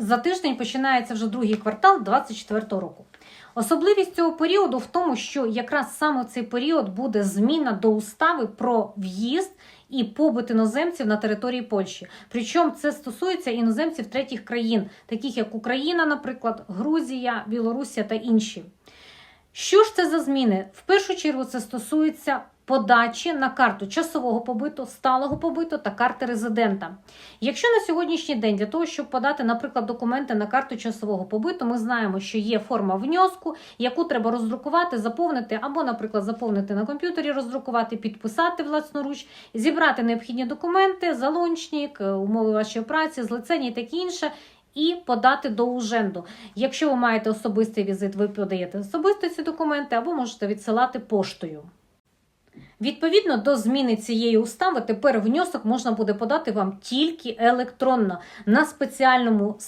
За тиждень починається вже другий квартал 2024 року. Особливість цього періоду в тому, що якраз саме цей період буде зміна до устави про в'їзд і побут іноземців на території Польщі. Причому це стосується іноземців третіх країн, таких як Україна, наприклад, Грузія, Білорусія та інші. Що ж це за зміни? В першу чергу це стосується подачі на карту часового побиту, сталого побиту та карти резидента. Якщо на сьогоднішній день для того, щоб подати, наприклад, документи на карту часового побиту, ми знаємо, що є форма внеску, яку треба роздрукувати, заповнити, або, наприклад, заповнити на комп'ютері, роздрукувати, підписати власноруч, зібрати необхідні документи, залончник, е, умови вашої праці, злицення і таке інше. І подати до уженду. Якщо ви маєте особистий візит, ви подаєте особисто ці документи або можете відсилати поштою. Відповідно до зміни цієї устави, тепер внесок можна буде подати вам тільки електронно на спеціальному